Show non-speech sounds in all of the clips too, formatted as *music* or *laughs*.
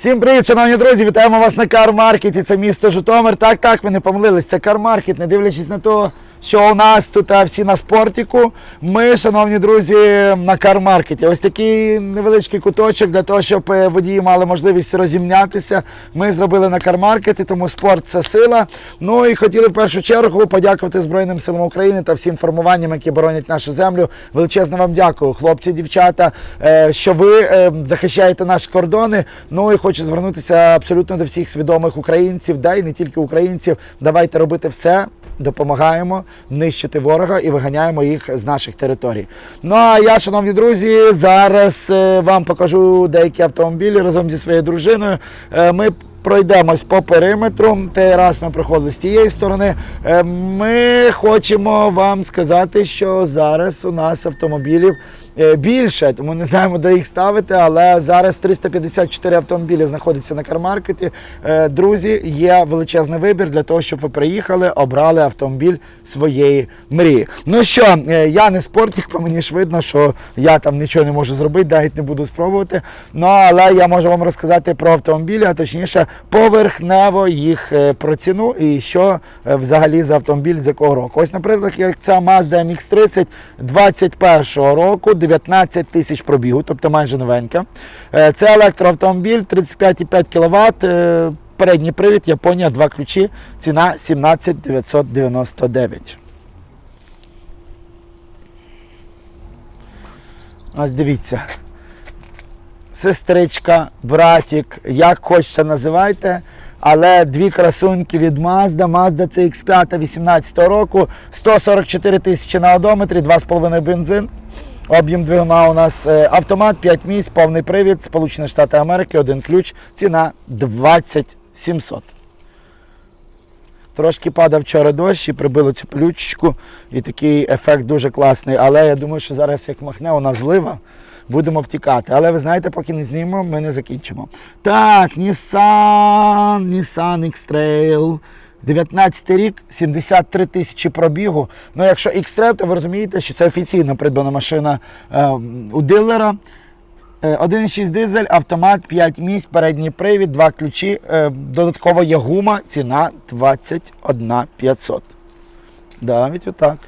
Всім привіт, шановні друзі! Вітаємо вас на Кармаркеті. Це місто Житомир. Так, так, ви не помилились. Це Кармаркет, не дивлячись на те, що у нас тут всі на спортіку. Ми, шановні друзі, на Кармаркеті. Ось такий невеличкий куточок для того, щоб е, водії мали можливість розімнятися. Ми зробили на Кармаркеті, тому спорт це сила. Ну і хотіли в першу чергу подякувати Збройним силам України та всім формуванням, які боронять нашу землю. Величезно вам дякую, хлопці, дівчата, е, що ви е, захищаєте наші кордони. Ну і хочу звернутися абсолютно до всіх свідомих українців, да і не тільки українців. Давайте робити все. Допомагаємо нищити ворога і виганяємо їх з наших територій. Ну а я, шановні друзі, зараз е, вам покажу деякі автомобілі разом зі своєю дружиною. Е, Ми пройдемось по периметру. Те раз ми проходили з тієї сторони. Е, Ми хочемо вам сказати, що зараз у нас автомобілів більше, тому не знаємо, де їх ставити. Але зараз 354 автомобілі знаходяться на кармаркеті. Е, Друзі, є величезний вибір для того, щоб ви приїхали, обрали автомобіль своєї мрії. Ну що, е, я не спортик, по мені ж видно, що я там нічого не можу зробити, навіть не буду спробувати. Ну але я можу вам розказати про автомобілі, а точніше поверхнево їх е, про ціну і що е, взагалі за автомобіль з якого року. Ось, наприклад, як ця Mazda MX-30 21 року, 19 тисяч пробігу, тобто майже новенька. Е, Це електроавтомобіль, 35,5 кВт. е, Передній привід, Японія, два ключі, ціна 17 999. Ось дивіться. Сестричка, братік, як хочете називайте. Але дві красуньки від Mazda. Mazda CX5 18 року, 144 тисячі на одометрі, 2,5 бензин. Об'єм двигуна у нас е, автомат, 5 місць, повний привід, Сполучені Штати Америки, один ключ, ціна 20 700. Трошки падав вчора дощ і прибило цю плючечку, і такий ефект дуже класний. Але я думаю, що зараз як махне у нас злива, будемо втікати. Але ви знаєте, поки не знімемо, ми не закінчимо. Так, Nissan, Nissan X-Trail. 19 рік, 73 тисячі пробігу. Ну, якщо X-Trail, то ви розумієте, що це офіційно придбана машина е, у дилера. Е, 1,6 дизель, автомат, 5 місць, передній привід, 2 ключі. Е, Додатково є гума, ціна 21 500. Да, Навіть отак.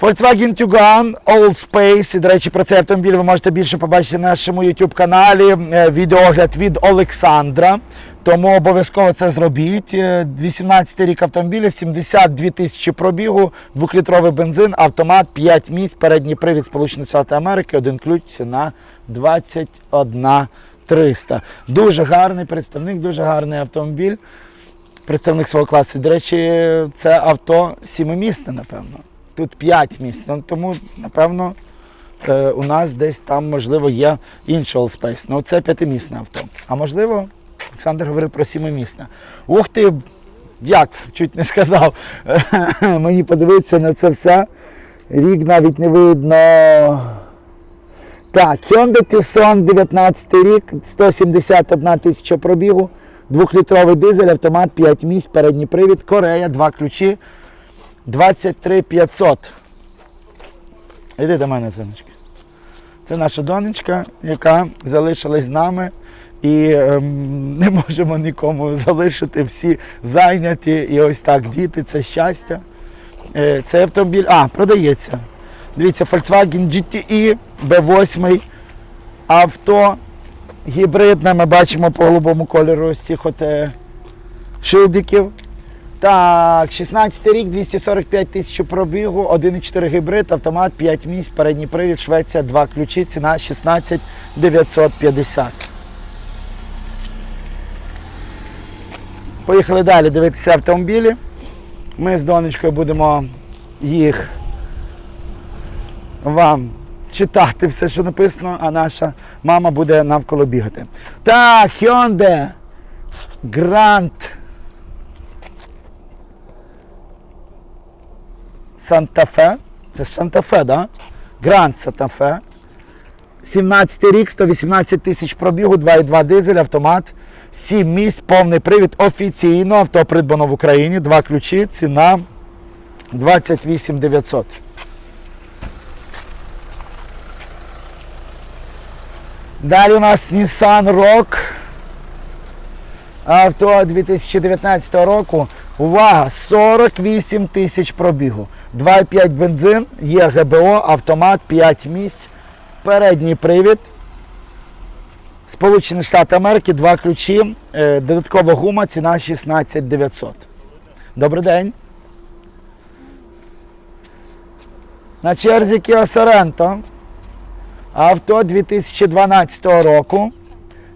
Volkswagen Tiguan All Space. І, до речі, про цей автомобіль ви можете більше побачити на нашому YouTube каналі. Е, Відеогляд від Олександра. Тому обов'язково це зробіть. Е, 18 рік автомобіля, 72 тисячі пробігу, 2-літровий бензин, автомат, 5 місць, передній привід Сполучених Штатів Америки, один ключ, ціна 21 300. Дуже гарний представник, дуже гарний автомобіль. Представник свого класу. До речі, це авто сімимісне, напевно. Тут 5 місць. Ну, тому, напевно, е, у нас десь там, можливо, є інший Allspace. Ну, це п'ятимісне авто. А можливо, Олександр говорив про сімимісне. Ух ти! Як? Чуть не сказав. *laughs* Мені подивитися на це все. Рік навіть не видно. Так, Hyundai Tucson 19 рік, 171 тисяча пробігу, 2-літровий дизель, автомат, 5 місць, передній привід, Корея, 2 ключі, 23 500. Іди до мене, синочки. Це наша донечка, яка залишилась з нами. І ем, *laughs* не можемо нікому залишити, всі зайняті. І ось так, діти, це щастя. Е, цей автомобіль, а, продається. Дивіться, Volkswagen GTI B8 авто гібридне. Ми бачимо по голубому кольору ось цих от е, шилдиків. Так, 16 рік, 245 тисяч пробігу, 1,4 гібрид, автомат, 5 місць, передній привід, Швеція, 2 ключі, ціна 16 950. Поїхали далі дивитися автомобілі. Ми з донечкою будемо їх вам читати все, що написано, а наша мама буде навколо бігати. Так, Hyundai Grand Fe. Це Fe, да? Santa Fe. 17 рік, 118 тисяч пробігу, 2,2 дизель, автомат, 7 місць, повний привід. Офіційно авто придбано в Україні, два ключі, ціна 28 900. Далі у нас Nissan Rock Авто 2019 року. Увага! 48 тисяч пробігу. 2,5 бензин, є ГБО, автомат, 5 місць, передній привід. Сполучені Штати Америки, два ключі, е, додаткова гума, ціна 16 900. Добрий день. На черзі Kia Sorento. Авто 2012 року.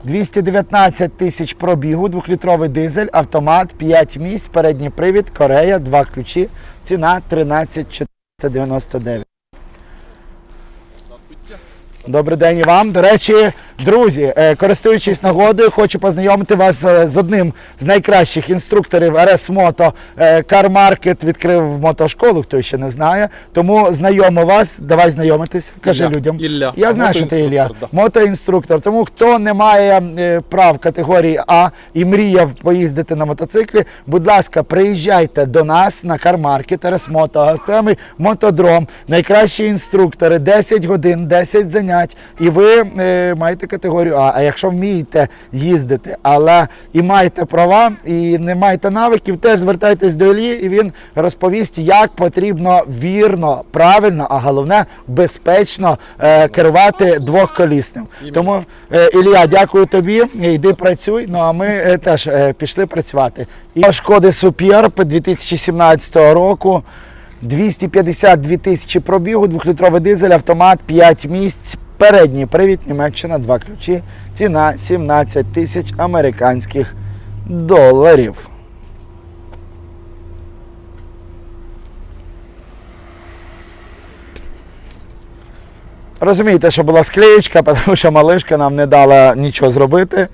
219 тисяч пробігу, 2-літровий дизель, автомат, 5 місць, передній привід, Корея, 2 ключі. Ціна 13 499. Добрий день і вам. До речі, друзі, е, користуючись нагодою, хочу познайомити вас е, з одним з найкращих інструкторів RS Moto. Е, Car Market відкрив мотошколу, хто ще не знає. Тому знайомо вас. Давай знайомитись. Кажи Ілля. людям. Ілля. Я знаю, що ти Ілля. Да. Мотоінструктор. Тому хто не має прав категорії А і мріяв поїздити на мотоциклі, будь ласка, приїжджайте до нас на кармаркет, Ресмото, окремий мотодром, найкращі інструктори, 10 годин, 10 занять, і ви е, маєте категорію А. А якщо вмієте їздити, але і маєте права, і не маєте навиків, теж звертайтесь до Іллі, і він розповість, як потрібно вірно, правильно, а головне безпечно е, керувати двохколісним. Тому, е, Ілля, дякую тобі. Йди працюй. Ну а ми е, теж е, пішли працювати. І шкоди Суперб 2017 року. 252 тисячі пробігу, 2-літровий дизель, автомат, 5 місць, передній привід, Німеччина, 2 ключі. Ціна 17 тисяч американських доларів. Розумієте, що була склеєчка, *laughs* тому що малишка нам не дала нічого зробити.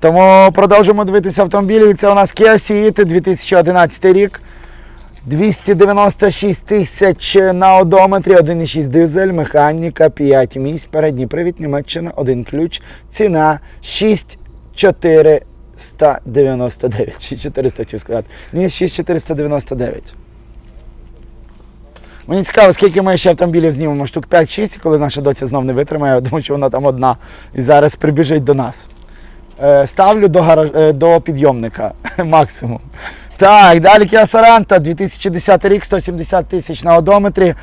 Тому продовжимо дивитися автомобілі. І Це у нас Kia Ceed 2011 рік. 296 тисяч на одометрі, 1,6 дизель, механіка, 5 місць, передній привід, Німеччина, один ключ. Ціна 6499. Чи 400 хотів сказати. Ні, 6499. Мені цікаво, скільки ми ще автомобілів знімемо, штук 5-6, коли наша доця знов не витримає, *laughs* думаю, що вона там одна і зараз прибіжить до нас. Е, Ставлю до, гараж... е, до підйомника *laughs* максимум. Так, далі Kia Sorento, 2010 рік, 170 тисяч на одометрі.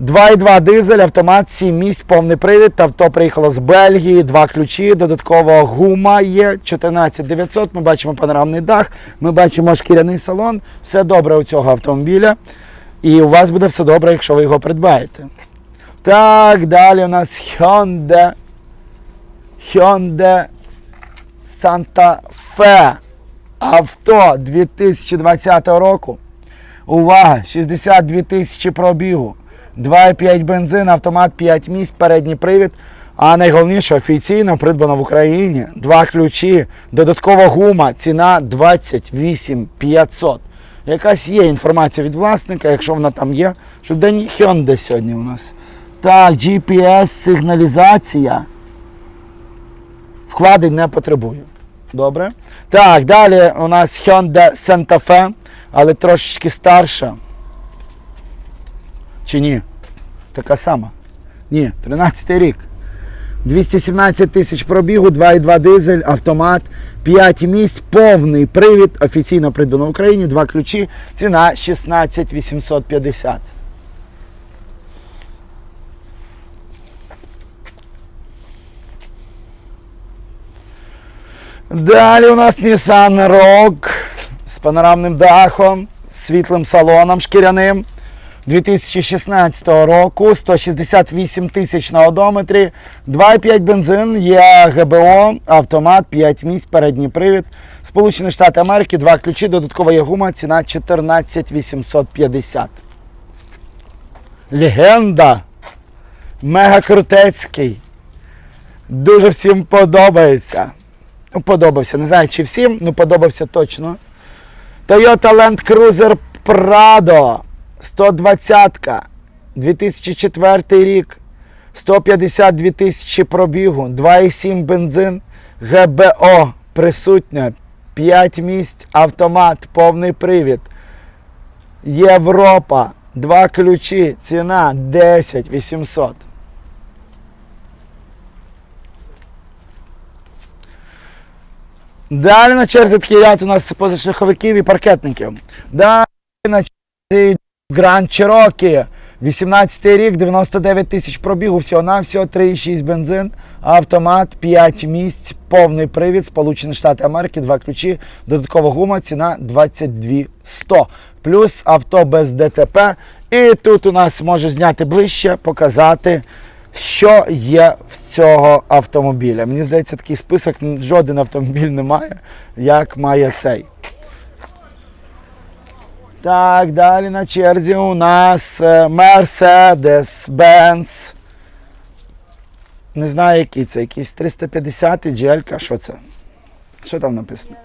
2,2 дизель, автомат, 7 місць, повний привід. Авто приїхало з Бельгії, два ключі, додаткова гума є, 14 900. Ми бачимо панорамний дах, ми бачимо шкіряний салон. Все добре у цього автомобіля. І у вас буде все добре, якщо ви його придбаєте. Так, далі у нас Hyundai. Hyundai Santa Fe. Авто 2020 року. Увага! 62 тисячі пробігу. 2,5 бензин, автомат 5 місць, передній привід. А найголовніше офіційно придбано в Україні. Два ключі, додаткова гума, ціна 28 500. Якась є інформація від власника, якщо вона там є. Що день Hyundai сьогодні у нас. Так, GPS, сигналізація. Вкладень не потребую. Добре. Так, далі у нас Hyundai Santa Fe, але трошечки старша. Чи ні? Така сама. Ні, 13 рік. 217 тисяч пробігу, 2,2 дизель, автомат, 5 місць, повний привід, офіційно придбано в Україні, два ключі, ціна 16 850. Далі у нас Nissan Rogue з панорамним дахом, світлим салоном шкіряним. 2016 року 168 тисяч на одометрі, 2,5 бензин, є ГБО, автомат, 5 місць, передній привід. Сполучені Штати Америки, два ключі, додаткова є гума, ціна 14 850. Легенда. Мега крутецький. Дуже всім подобається. Ну, подобався. Не знаю, чи всім, ну подобався точно. Toyota Land Cruiser Prado 120 2004 рік. 152 тисячі пробігу, 2,7 бензин, ГБО присутня, 5 місць, автомат, повний привід. Європа, два ключі, ціна 10 800. Далі на черзі такий ряд у нас позашляховиків і паркетників. Далі на черзі Grand Cherokee. 18 рік, 99 тисяч пробігу, всього на всього 3,6 бензин, автомат, 5 місць, повний привід, Сполучені Штати Америки, два ключі, додаткова гума, ціна 22 100. Плюс авто без ДТП. І тут у нас може зняти ближче, показати, що є в цього автомобіля. Мені здається, такий список жоден автомобіль не має, як має цей. Так, далі на черзі у нас е, Mercedes-Benz. Не знаю, який це, якийсь 350 GL, що це? Що там написано?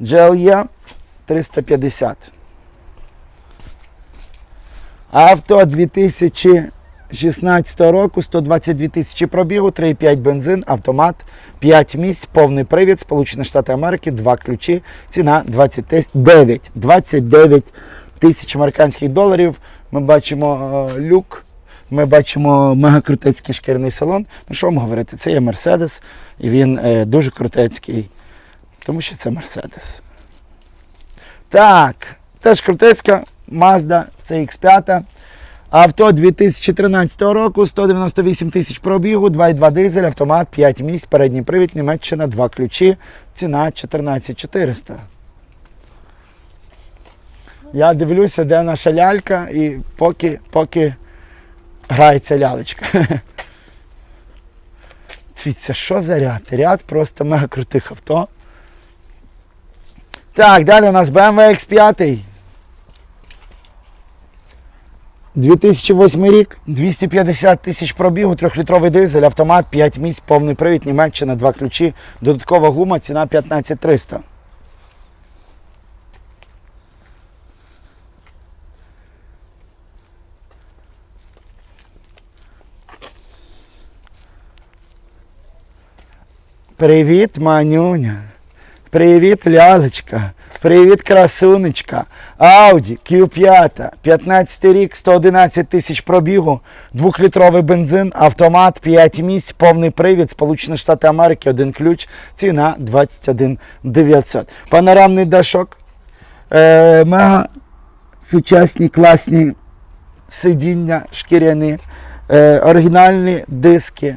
GLE 350. Авто 2016 року, 122 тисячі пробігу, 3,5 бензин, автомат, 5 місць, повний привід, Сполучені Штати Америки, 2 ключі, ціна 29, 29 тисяч американських доларів. Ми бачимо е, люк, ми бачимо мегакрутецький шкіряний салон. Ну що вам говорити, це є Мерседес, і він е, дуже крутецький, тому що це Мерседес. Так, теж крутецька Mazda CX5. Авто 2013 року, 198 тисяч пробігу, 2,2 дизель, автомат, 5 місць, передній привід, Німеччина, 2 ключі, ціна 14400. Я дивлюся, де наша лялька, і поки, поки грається лялечка. *laughs* Дивіться, що за ряд? Ряд просто мега крутих авто. Так, далі у нас BMW X5. 2008 рік, 250 тисяч пробігу, 3-літровий дизель, автомат, 5 місць, повний привід, Німеччина, 2 ключі, додаткова гума, ціна 15300. Привіт, манюня. Привіт, лялечка. Привіт, красунечка. Audi Q5, 15 рік, 111 тисяч пробігу, 2-літровий бензин, автомат, 5 місць, повний привід, Сполучені Штати Америки, один ключ, ціна 21 900. Панорамний дашок, е, мега сучасні, класні сидіння шкіряні, е, оригінальні диски.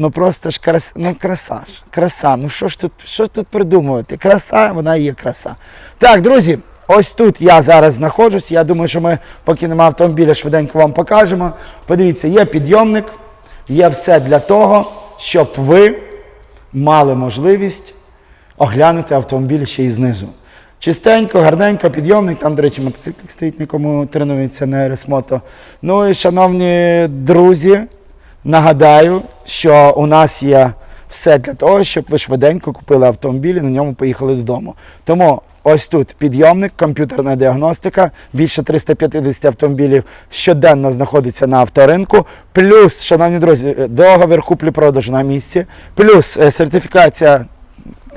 Ну просто ж краса, ну краса ж, краса. Ну що ж тут, що ж тут придумувати? Краса, вона є краса. Так, друзі, ось тут я зараз знаходжусь. Я думаю, що ми, поки нема автомобіля, швиденько вам покажемо. Подивіться, є підйомник, є все для того, щоб ви мали можливість оглянути автомобіль ще й знизу. Чистенько, гарненько, підйомник. Там, до речі, мотоцикл стоїть, на якому тренується на Ресмото. Ну і, шановні друзі, нагадаю, що у нас є все для того, щоб ви швиденько купили автомобіль і на ньому поїхали додому. Тому ось тут підйомник, комп'ютерна діагностика, більше 350 автомобілів щоденно знаходиться на авторинку. Плюс, шановні друзі, договір куплі-продажу на місці, плюс е, сертифікація.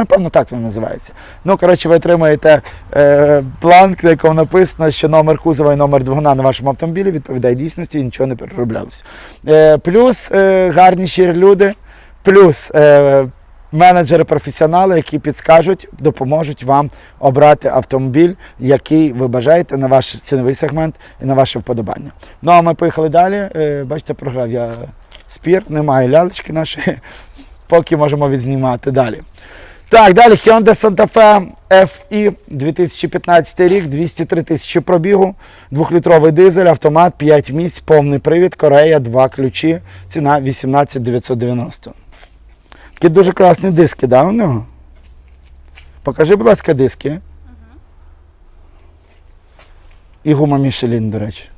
Напевно, так він називається. Ну, коротше, ви отримаєте е, бланк, на якому написано, що номер кузова і номер двигуна на вашому автомобілі відповідає дійсності і нічого не перероблялося. Е, плюс е, гарні щирі люди, плюс е, менеджери-професіонали, які підскажуть, допоможуть вам обрати автомобіль, який ви бажаєте на ваш ціновий сегмент і на ваше вподобання. Ну а ми поїхали далі. Е, бачите, програв я спір, немає лялечки нашої, поки можемо відзнімати далі. Так, далі Hyundai Santa Fe FI 2015 рік, 203 тисячі пробігу, 2-літровий дизель, автомат, 5 місць, повний привід, Корея, 2 ключі, ціна 18 990. Такі дуже класні диски, да, у нього? Покажи, будь ласка, диски. І гума Мішелін, до речі.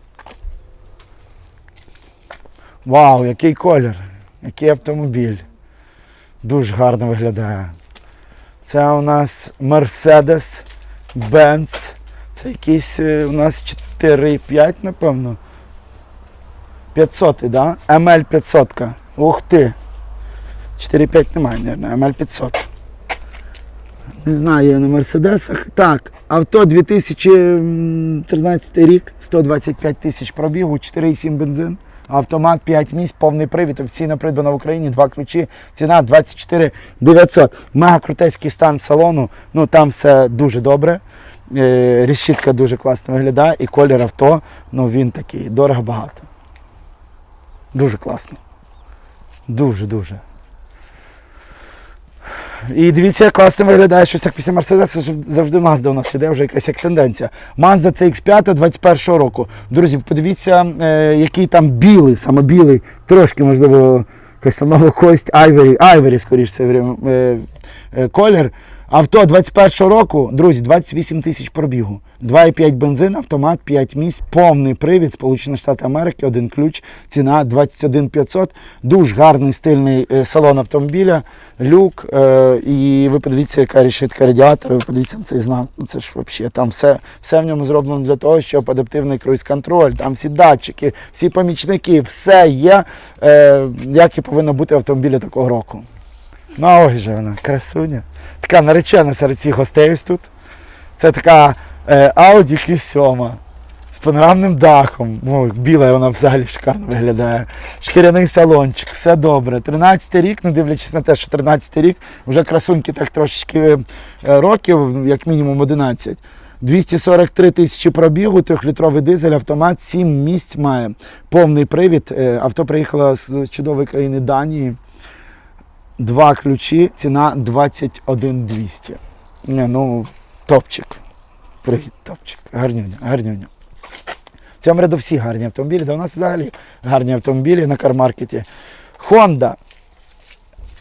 Вау, який колір, який автомобіль. Дуже гарно виглядає. Це у нас Mercedes Benz. Це якийсь е, у нас 4,5, напевно. 500, да? ML 500. Ух ти. 4,5 немає, мабуть, ML 500. Не знаю, я на Мерседесах. Так, авто 2013 рік, 125 тисяч пробігу, 4,7 бензин, Автомат 5 місць, повний привід, офіційно придбано в Україні, два ключі, ціна 24 900. Мега крутецький стан салону, ну там все дуже добре. Е, Решітка дуже класно виглядає і колір авто, ну він такий, дорого багато. Дуже класно. Дуже, дуже. І дивіться, як класно виглядає щось так після Мерседесу, завжди Mazda у нас іде вже якась як тенденція. Mazda CX5 21 року. Друзі, подивіться, е, який там білий, саме білий, трошки, можливо, якась там нова кость Айвері, Айвері, скоріш це е, е, колір. Авто 21 року, друзі, 28 тисяч пробігу. 2,5 бензин, автомат, 5 місць, повний привід, Сполучені Штати Америки, один ключ, ціна 21 500. Дуже гарний стильний е, салон автомобіля, люк. Е, і ви подивіться, яка решітка радіатора, ви подивіться на цей знак. Ну це ж взагалі там все, все в ньому зроблено для того, щоб адаптивний круїз-контроль, там всі датчики, всі помічники, все є, е, як і повинно бути в автомобілі такого року. Ну, а ось же вона, красуня. Така наречена серед всіх гостей тут. Це така Audi Q7 з панорамним дахом. О, біла вона взагалі шикарно виглядає. Шкіряний салончик, все добре. 13 рік, не дивлячись на те, що 13 рік, вже красуньки так трошечки е, років, як мінімум 11. 243 тисячі пробігу, трьохлітровий дизель, автомат, 7 місць має. Повний привід. Е, Авто приїхало з чудової країни Данії. Два ключі, ціна 21 200. Не, ну, топчик. Привіт, топчик. Гарнюня, гарнюня. В цьому ряду всі гарні автомобілі, да у нас взагалі гарні автомобілі на кармаркеті. Honda.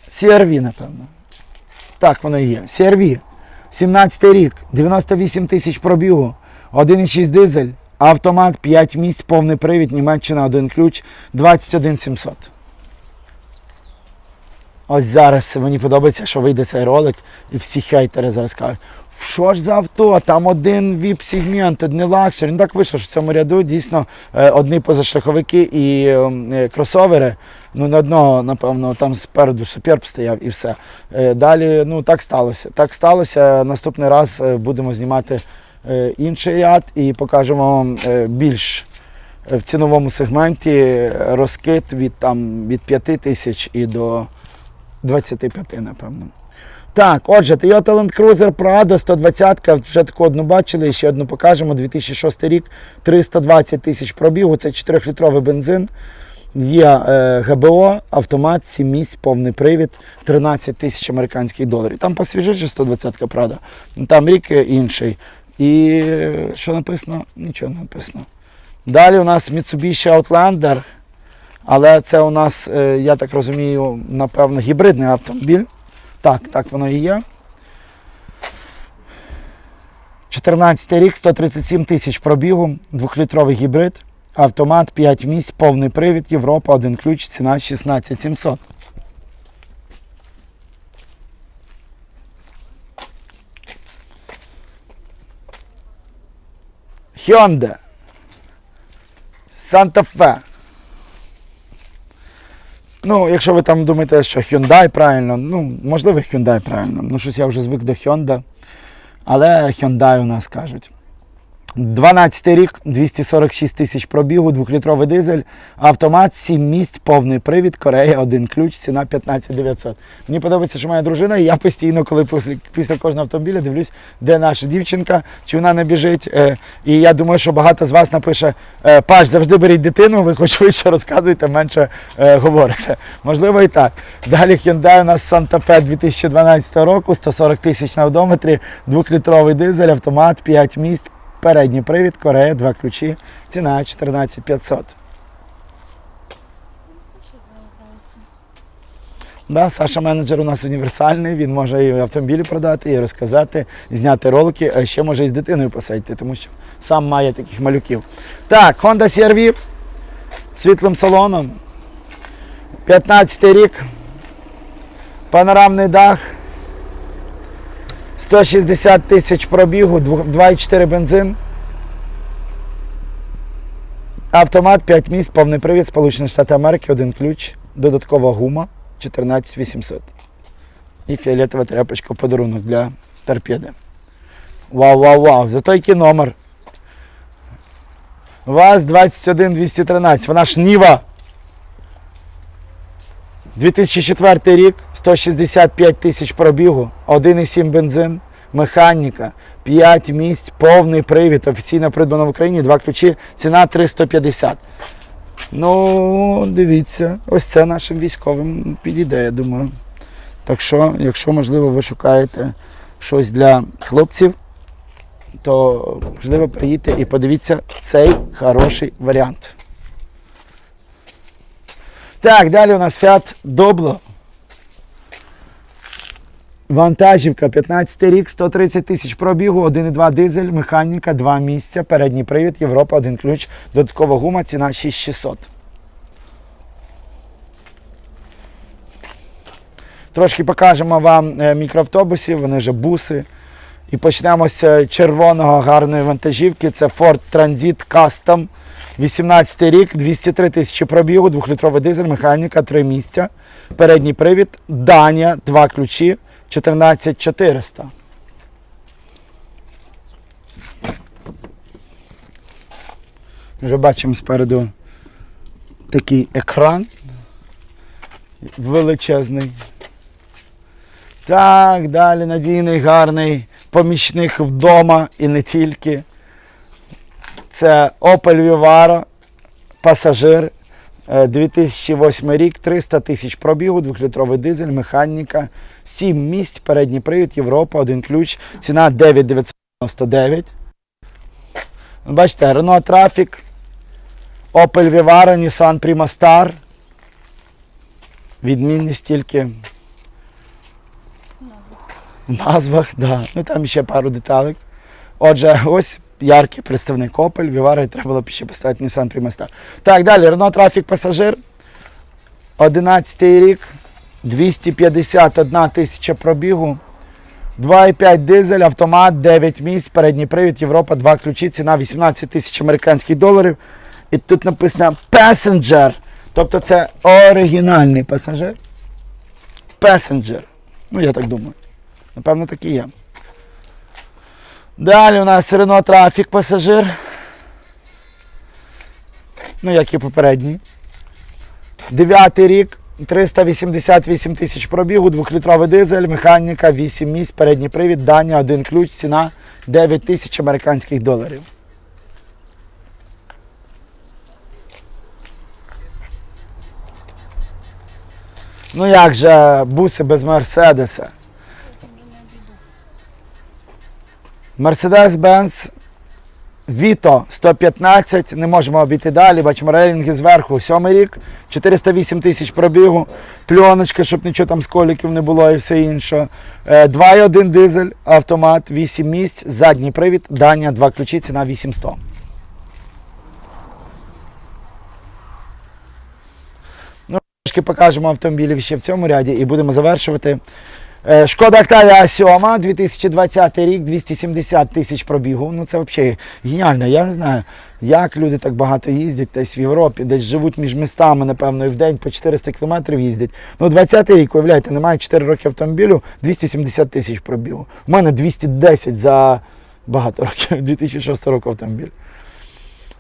CRV, напевно. Так, воно і є. CRV. 17 рік, 98 тисяч пробігу, 1,6 дизель, автомат, 5 місць, повний привід, Німеччина, один ключ, 21 700. Ось зараз мені подобається, що вийде цей ролик, і всі хейтери зараз кажуть, що ж за авто, там один віп-сегмент, одне лакшері. Ну так вийшло, що в цьому ряду дійсно е, одні позашляховики і е, кросовери. Ну, на одного, напевно, там спереду суперб стояв і все. Е, Далі, ну так сталося. Так сталося. Наступний раз будемо знімати інший ряд і покажемо вам більш в ціновому сегменті розкид від, там, від 5 тисяч і до 25, напевно. Так, отже, Toyota Land Cruiser Prado 120, вже таку одну бачили, ще одну покажемо. 2006 рік, 320 тисяч пробігу, це 4-літровий бензин. Є е, ГБО, автомат, 7 місць, повний привід, 13 тисяч американських доларів. Там посвіжіше 120 Prado, там рік е, інший. І е, що написано? Нічого не написано. Далі у нас Mitsubishi Outlander. Але це у нас, е, я так розумію, напевно, гібридний автомобіль. Так, так воно і є. 14 рік, 137 тисяч пробігу, двохлітровий гібрид, автомат, 5 місць, повний привід, Європа, один ключ, ціна 16 700. Hyundai. Santa Fe. Ну, якщо ви там думаєте, що Hyundai правильно, ну, можливо, Hyundai правильно. Ну, щось я вже звик до Hyundai. Але Hyundai у нас кажуть. 12 рік, 246 тисяч пробігу, двохлітровий дизель, автомат, 7 місць, повний привід, Корея, один ключ, ціна 15 900. Мені подобається, що моя дружина, і я постійно, коли після, після кожного автомобіля дивлюсь, де наша дівчинка, чи вона не біжить. Е, і я думаю, що багато з вас напише, е, Паш, завжди беріть дитину, ви хоч швидше розказуєте, менше е, говорите. Можливо і так. Далі Hyundai у нас Santa Fe 2012 року, 140 тисяч на одометрі, двохлітровий дизель, автомат, 5 місць, передній привід, Корея, два ключі, ціна 14 500. Да, Саша менеджер у нас універсальний, він може і автомобілі продати, і розказати, зняти ролики, а ще може і з дитиною посадити, тому що сам має таких малюків. Так, Honda CR-V світлим салоном. 15 рік. Панорамний дах. 160 тисяч пробігу, 2,4 бензин. Автомат 5 місць, повний привід, Сполучені Штати Америки, один ключ, додаткова гума 14 800. І фіолетова тряпочка в подарунок для торпеди. Вау, вау, вау. Зато який номер. ВАЗ 21 213. Вона ж Ніва. 2004 рік, 165 тисяч пробігу, 1,7 бензин, механіка, 5 місць, повний привід, офіційно придбано в Україні, два ключі, ціна 350. Ну, дивіться, ось це нашим військовим підійде, я думаю. Так що, якщо, можливо, ви шукаєте щось для хлопців, то можливо приїдьте і подивіться цей хороший варіант. Так, далі у нас Fiat Doblo. Вантажівка, 15 рік, 130 тисяч пробігу, 1,2 дизель, механіка, 2 місця, передній привід, Європа, один ключ, додаткова гума, ціна 6600. Трошки покажемо вам е, мікроавтобусів, вони вже буси. І почнемо з е, червоного гарної вантажівки. Це Ford Transit Custom. 18 рік, 203 тисячі пробігу, 2-літровий дизель, механіка, 3 місця. Передній привід, Данія, 2 ключі, 14400. Вже бачимо спереду такий екран величезний. Так, далі надійний, гарний помічник вдома і не тільки. Це Opel Vivaro, пасажир, 2008 рік, 300 тисяч пробігу, 2-літровий дизель, механіка, 7 місць, передній привід, Європа, один ключ, ціна 9999. Бачите, Renault Traffic, Opel Vivaro, Nissan Prima Star. Відмінність тільки в назвах, да. ну там ще пару деталей. Отже, ось яркий представник Opel, і треба було ще поставити Nissan Primastar. Так, далі, Renault Traffic пасажир. 11 рік, 251 тисяча пробігу. 2,5 дизель, автомат, 9 місць, передній привід, Європа, 2 ключі, ціна 18 тисяч американських доларів. І тут написано Passenger. Тобто це оригінальний пасажир. Passenger. Ну, я так думаю. Напевно, так і є. Далі у нас Renault Traffic пасажир. Ну, як і попередній. Дев'ятий рік, 388 тисяч пробігу, 2-літровий дизель, механіка, 8 місць, передній привід, Данія, один ключ, ціна 9 тисяч американських доларів. Ну як же буси без Мерседеса? Mercedes-Benz Vito 115, не можемо обійти далі, бачимо рейлінги зверху, сьомий рік, 408 тисяч пробігу, пленочка, щоб нічого там сколіків не було і все інше. Е, 2,1 дизель, автомат, 8 місць, задній привід, Данія, 2 ключі, ціна 8100. Ну, Трошки покажемо автомобілів ще в цьому ряді і будемо завершувати. Е, Шкода Октавія 7, 2020 рік, 270 тисяч пробігу. Ну це взагалі геніально. Я не знаю, як люди так багато їздять десь в Європі, десь живуть між містами, напевно, і в день по 400 кілометрів їздять. Ну, 20 рік, уявляєте, немає 4 роки автомобілю, 270 тисяч пробігу. У мене 210 за багато років, *laughs* 2006 року автомобіль.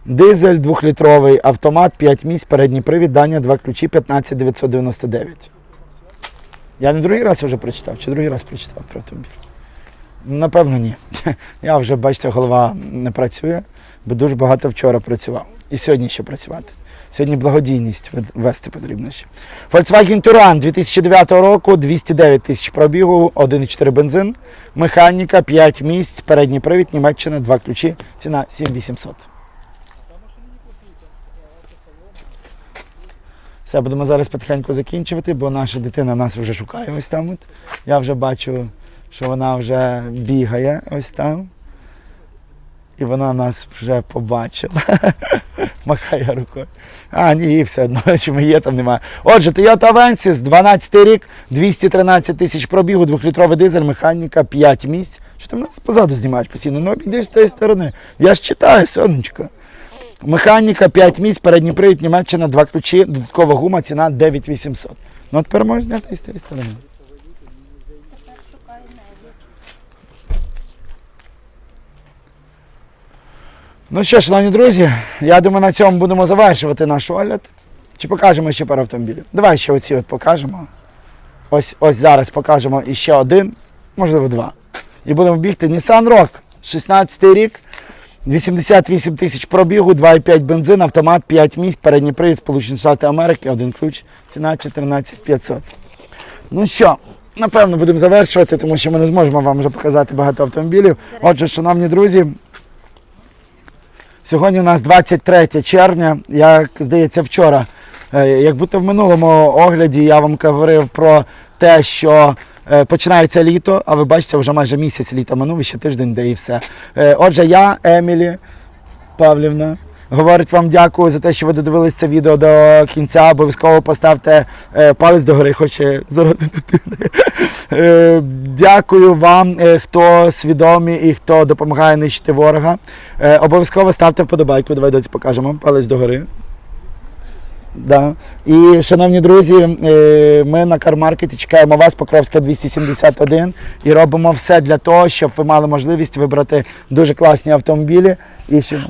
Дизель 2-літровий, автомат, 5 місць, передній привід, Данія, 2 ключі, 15999. Я не другий раз вже прочитав, чи другий раз прочитав про автомобіль? Напевно, ні. *laughs* Я вже, бачите, голова не працює, бо дуже багато вчора працював. І сьогодні ще працювати. Сьогодні благодійність вести потрібно ще. Volkswagen Touran 2009 року, 209 тисяч пробігу, 1,4 бензин, механіка, 5 місць, передній привід, Німеччина, 2 ключі, ціна 7800. Все, будемо зараз потихеньку закінчувати, бо наша дитина нас вже шукає ось там. От. Я вже бачу, що вона вже бігає ось там. І вона нас вже побачила. *laughs* Махає рукою. А, ні, їй все одно, *laughs* чи ми є, там немає. Отже, Toyota Avensis, 12 рік, 213 тисяч пробігу, 2-літровий дизель, механіка, 5 місць. Що ти мене позаду знімаєш постійно? Ну обійди з тієї сторони. Я ж читаю, сонечко. Механіка 5 місць, передній привід, Німеччина, 2 ключі, додаткова гума, ціна 9800. Ну от тепер можеш зняти з цієї сторони. Ну що, шановні друзі, я думаю, на цьому будемо завершувати наш огляд. Чи покажемо ще пару автомобілів? Давай ще оці от покажемо. Ось, ось зараз покажемо іще один, можливо, два. І будемо бігти Nissan Rock, 16 рік, 88 тисяч пробігу, 2,5 бензин, автомат, 5 місць, передній привід, Сполучені Штати Америки, один ключ, ціна 14 500. Ну що, напевно, будемо завершувати, тому що ми не зможемо вам вже показати багато автомобілів. Отже, шановні друзі, сьогодні у нас 23 червня, як здається, вчора. Е, Як будто в минулому огляді я вам говорив про те, що починається літо, а ви бачите, вже майже місяць літа минув, ще тиждень, де і все. Е, Отже, я, Емілі Павлівна, говорить вам дякую за те, що ви додивились це відео до кінця. Обов'язково поставте е, палець догори, хоче заради дитини. Е, Дякую вам, е, хто свідомі і хто допомагає нищити ворога. Е, Обов'язково ставте вподобайку. Давай доці покажемо. Палець догори. Да. І, шановні друзі, е, ми на кармаркеті чекаємо вас, Покровська 271, і робимо все для того, щоб ви мали можливість вибрати дуже класні автомобілі і щоб,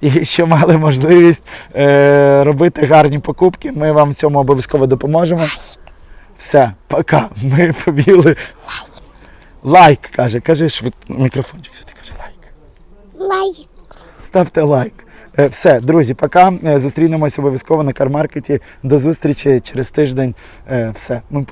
і щоб мали можливість е, робити гарні покупки. Ми вам в цьому обов'язково допоможемо. Все, пока. Ми побігли. Лайк, каже, кажи швид... мікрофончик сюди, каже лайк. Лай. Ставте лайк. Е, Все, друзі, пока. Е, Зустрінемось обов'язково на кармаркеті. До зустрічі через тиждень. Е, Все, ми